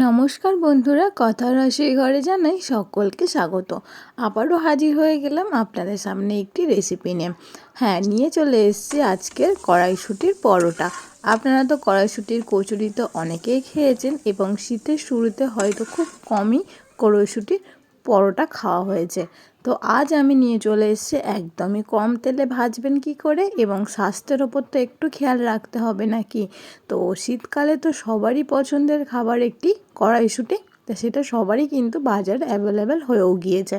নমস্কার বন্ধুরা, কথা রসের ঘরে জানাই সকলকে স্বাগত। আবারও হাজির হয়ে গেলাম আপনাদের সামনে একটি রেসিপি নিয়ে। হ্যাঁ নিয়ে চলে এসেছি আজকের কড়াইশুটির পরোটা। আপনারা তো কড়াইশুটির কচুরি তো অনেকেই খেয়েছেন এবং শীতের শুরুতে হয়তো খুব কমই কড়াইশুটির পরোটা খাওয়া হয়েছে। তো আজ আমি নিয়ে চলে এসেছি একদমই কম তেলে ভাজবেন কি করে এবং স্বাস্থ্যের ওপর তো একটু খেয়াল রাখতে হবে নাকি? তো শীতকালে তো সবারই পছন্দের খাবার একটি কড়াইশুঁটি, তা সেটা সবারই কিন্তু বাজারে অ্যাভেলেবেল হয়েও গিয়েছে।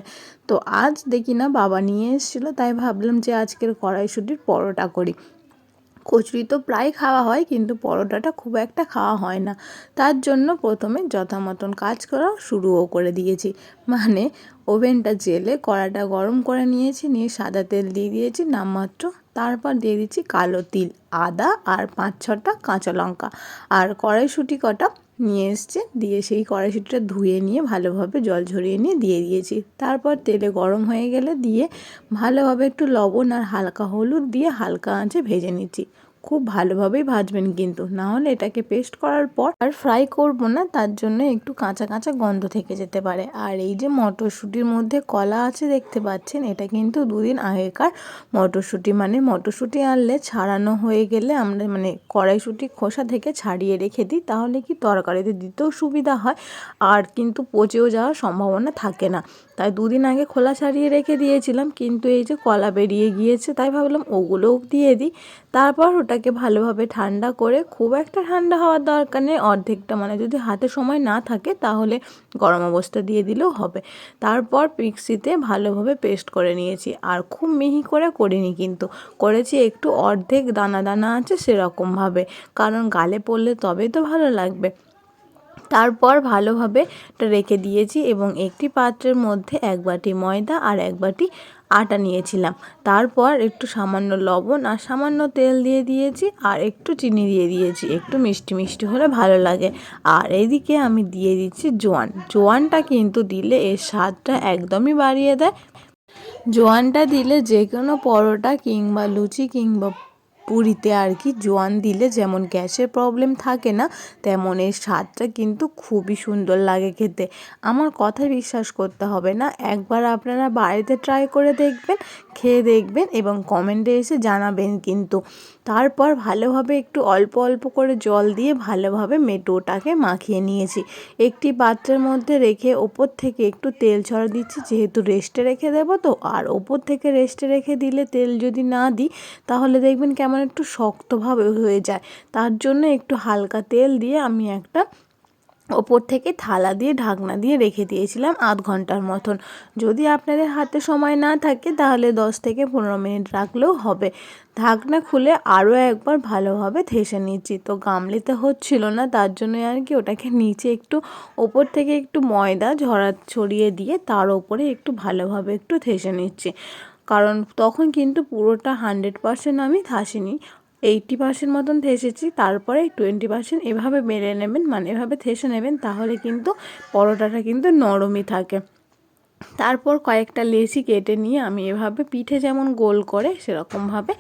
তো আজ দেখি না বাবা নিয়ে এসেছিল, তাই ভাবলাম যে আজকের কড়াইশুঁটির পরোটা করি। কচুরি তো প্রায় খাওয়া হয়, কিন্তু পরোটাটা খুব একটা খাওয়া হয় না। তার জন্য প্রথমে যথামতন কাজ করা শুরুও করে দিয়েছি। মানে ওভেনটা জেলে কড়াটা গরম করে নিয়েছি, নিয়ে সাদা তেল দিয়ে দিয়েছি নামমাত্র। তারপর দিয়ে দিচ্ছি কালো তিল, আদা আর পাঁচ ছটা কাঁচা লঙ্কা। আর কড়াইশুটি কটা নিয়ে এসছে। দিয়ে সেই কড়াইশিটা ধুয়ে নিয়ে ভালোভাবে জল ঝরিয়ে নিয়ে দিয়ে দিয়েছি। তারপর তেলে গরম হয়ে গেলে দিয়ে ভালোভাবে একটু লবণ আর হালকা হলুদ দিয়ে হালকা আঁচে ভেজে নিচ্ছি। খুব ভালোভাবেই ভাজবেন কিন্তু। না হলে এটাকে পেস্ট করার পর আর ফ্রাই করব না, তার জন্য একটু কাঁচা কাঁচা গন্ধ থেকে যেতে পারে। আর এই যে মটরশুঁটির মধ্যে কলা আছে দেখতে পাচ্ছেন, এটা কিন্তু দুদিন আগেকার মটরশুঁটি। মানে মটরশুঁটি আনলে ছাড়ানো হয়ে গেলে আমরা মানে কড়াইশুঁটি খোসা থেকে ছাড়িয়ে রেখে দিই, তাহলে কি তরকারিতে দিতেও সুবিধা হয়। আর কিন্তু পচেও যাওয়ার সম্ভাবনা থাকে না। তাই দুদিন আগে খোলা ছাড়িয়ে রেখে দিয়েছিলাম, কিন্তু এই যে কলা বেরিয়ে গিয়েছে, তাই ভাবলাম ওগুলোও দিয়ে দিই। তারপর ওটাকে ভালোভাবে ঠান্ডা করে খুব একটা ঠান্ডা হওয়ার দরকার নেই, অর্ধেকটা মানে যদি হাতে সময় না থাকে তাহলে গরম অবস্থা দিয়ে দিলেও হবে। তারপর মিক্সিতে ভালোভাবে পেস্ট করে নিয়েছি, আর খুব মিহি করে করিনি কিন্তু। করেছি একটু অর্ধেক, দানা দানা আছে সেরকমভাবে, কারণ গালে পড়লে তবেই তো ভালো লাগবে। তারপর ভালোভাবে রেখে দিয়েছি এবং একটি পাত্রের মধ্যে এক বাটি ময়দা আর এক বাটি আটা নিয়েছিলাম। তারপর একটু সামান্য লবণ আর সামান্য তেল দিয়ে দিয়েছি আর একটু চিনি দিয়ে দিয়েছি। একটু মিষ্টি মিষ্টি হলে ভালো লাগে। আর এদিকে আমি দিয়ে দিচ্ছি জোয়ান। জোয়ানটা কিন্তু দিলে এর স্বাদটা একদমই বাড়িয়ে দেয়। জোয়ানটা দিলে যে কোনো পরোটা কিংবা লুচি কিংবা পুরীতে আর কি জোয়ান দিলে যেমন গ্যাসের প্রবলেম থাকে না, তেমন এর স্বাদটা কিন্তু খুবই সুন্দর লাগে খেতে। আমার কথা বিশ্বাস করতে হবে না, একবার আপনারা বাড়িতে ট্রাই করে দেখবেন, খেয়ে দেখবেন এবং কমেন্টে এসে জানাবেন কিন্তু। তারপর ভালোভাবে একটু অল্প অল্প করে জল দিয়ে ভালোভাবে মেটোটাকে মাখিয়ে নিয়েছি। একটি পাত্রের মধ্যে রেখে ওপর থেকে একটু তেল ছড়া দিচ্ছি, যেহেতু রেস্টে রেখে দেবো তো, আর ওপর থেকে রেস্টে রেখে দিলে তেল যদি না দিই, তাহলে দেখবেন কেমন একটু শক্তভাবে হয়ে যায়। তার জন্য একটু হালকা তেল দিয়ে আমি একটা ওপর থেকে থালা দিয়ে, ঢাকনা দিয়ে রেখে দিয়েছিলাম আধ ঘণ্টার মতন। যদি আপনাদের হাতে সময় না থাকে, তাহলে দশ থেকে পনেরো মিনিট রাখলেও হবে। ঢাকনা খুলে আরও একবার ভালোভাবে থেসে নিচ্ছি। তো গামলিতে হচ্ছিল না, তার জন্য আর কি ওটাকে নিচে একটু ওপর থেকে একটু ময়দা ঝরা, ছড়িয়ে দিয়ে তার ওপরে একটু ভালোভাবে একটু থেসে নিচ্ছি। কারণ তখন কিন্তু পুরোটা হান্ড্রেড পারসেন্ট আমি থাসিনি এইটটি পার্সেন্ট মতন থেসেছি, তারপরে টোয়েন্টি পার্সেন্ট এভাবে মেরে নেবেন মানে এভাবে থেসে নেবেন, তাহলে কিন্তু পরোটাটা কিন্তু নরমই থাকে। তারপর কয়েকটা লেচি কেটে নিয়ে আমি এভাবে পিঠে যেমন গোল করে সেরকমভাবে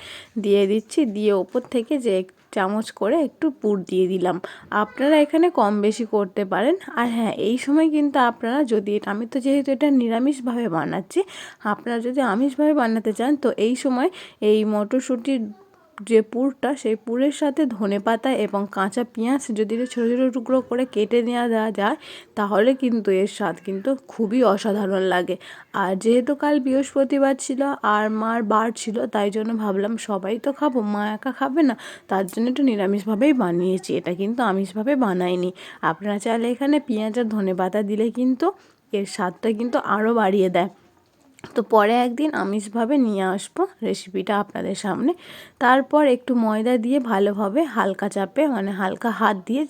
দিয়ে দিচ্ছি, দিয়ে ওপর থেকে যে চামচ করে একটু পুর দিয়ে দিলাম। আপনারা এখানে কম বেশি করতে পারেন। আর হ্যাঁ এই সময় কিন্তু আপনারা যদি আমি তো যেহেতু এটা নিরামিষভাবে বানাচ্ছি, আপনারা যদি আমিষভাবে বানাতে চান, তো এই সময় এই মটরশুঁটির যে পুরটা, সেই পুরের সাথে ধনে পাতা এবং কাঁচা পেঁয়াজ যদি ছোটো ছোটো টুকরো করে কেটে নেওয়া দেওয়া যায়, তাহলে কিন্তু এর স্বাদ কিন্তু খুবই অসাধারণ লাগে। আর যেহেতু কাল বৃহস্পতিবার ছিল, আর মার বার ছিল, তাই জন্য ভাবলাম সবাই তো খাব, মা একা খাবে না, তার জন্য একটু নিরামিষভাবেই বানিয়েছি। এটা কিন্তু আমিষভাবে বানাইনি। আপনারা চাইলে এখানে পেঁয়াজ আর ধনে পাতা দিলে কিন্তু এর স্বাদটা কিন্তু আরও বাড়িয়ে দেয়। তো পরে একদিন আমিষভাবে নিয়ে আসব রেসিপিটা আপনাদের সামনে। তারপর একটু ময়দা দিয়ে ভালোভাবে হালকা চাপে মানে হালকা হাত দিয়ে,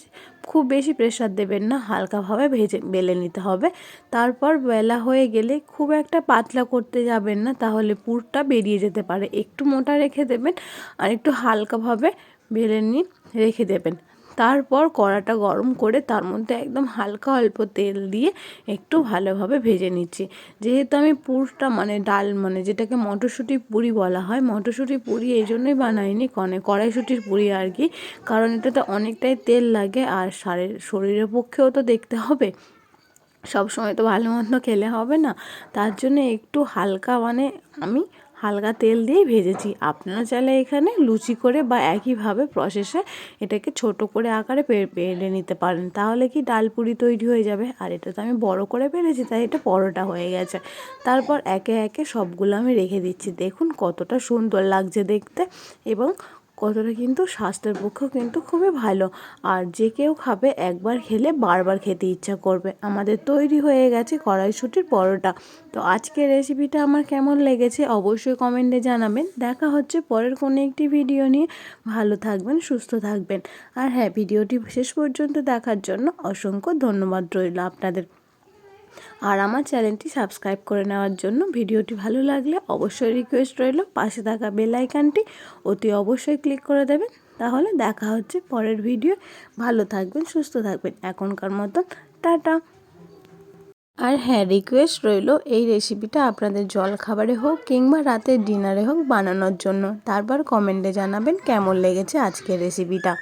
খুব বেশি প্রেশার দেবেন না, হালকাভাবে ভেজে, বেলে নিতে হবে। তারপর বেলা হয়ে গেলে খুব একটা পাতলা করতে যাবেন না, তাহলে পুরটা বেরিয়ে যেতে পারে। একটু মোটা রেখে দেবেন আর একটু হালকাভাবে বেলে নিয়ে রেখে দেবেন। তারপর কড়াটা গরম করে তার মধ্যে একদম হালকা অল্প তেল দিয়ে একটু ভালোভাবে ভেজে নিচ্ছি। যেহেতু আমি পুরটা মানে ডাল মানে যেটাকে মটরশুঁটি পুরি বলা হয় মটরশুঁটি পুরি এই জন্যই বানাইনি, কনে কড়াইশুঁটির পুরি আর কি। কারণ এটাতে অনেকটাই তেল লাগে আর শরীর শরীরের পক্ষেও তো দেখতে হবে। সব সময় তো ভালো মন্দ খেলে হবে না। তার জন্য একটু হালকা মানে আমি হালকা তেল দিয়ে ভেজেছি। আপনারা চাইলে এখানে লুচি করে বা একইভাবে প্রসেসে এটাকে ছোট করে আকারে পেড়ে নিতে পারেন। তাহলে কি ডাল পুরি তৈরি হয়ে যাবে? আর এটা তো আমি বড় করে পেরেছি, তাই এটা পরোটা হয়ে গেছে। তারপর একে একে সবগুলো আমি রেখে দিচ্ছি। দেখুন কতটা সুন্দর লাগছে দেখতে এবং কতটা কিন্তু স্বাস্থ্যের পক্ষেও কিন্তু খুবই ভালো। আর যে কেউ খাবে একবার খেলে বারবার খেতে ইচ্ছা করবে। আমাদের তৈরি হয়ে গেছে কড়াইশুটির পরোটা। তো আজকের রেসিপিটা আমার কেমন লেগেছে অবশ্যই কমেন্টে জানাবেন। দেখা হচ্ছে পরের কোনো একটি ভিডিও নিয়ে। ভালো থাকবেন, সুস্থ থাকবেন। আর হ্যাঁ ভিডিওটি শেষ পর্যন্ত দেখার জন্য অসংখ্য ধন্যবাদ রইল আপনাদের। আর আমার চ্যানেলটি সাবস্ক্রাইব করে নেওয়ার জন্য ভিডিওটি ভালো লাগলে অবশ্যই রিকোয়েস্ট রইল। পাশে থাকা বেল আইকনটি অতি অবশ্যই ক্লিক করে দেবেন। তাহলে দেখা হচ্ছে পরের ভিডিও ভালো থাকবেন, সুস্থ থাকবেন। এখনকার মতন টাটা। আর হ্যাঁ রিকোয়েস্ট রইল এই রেসিপিটা আপনাদের জল খাবারে হোক কিংবা রাতের ডিনারে হোক বানানোর জন্য। তারপর কমেন্টে জানাবেন কেমন লেগেছে আজকের রেসিপিটা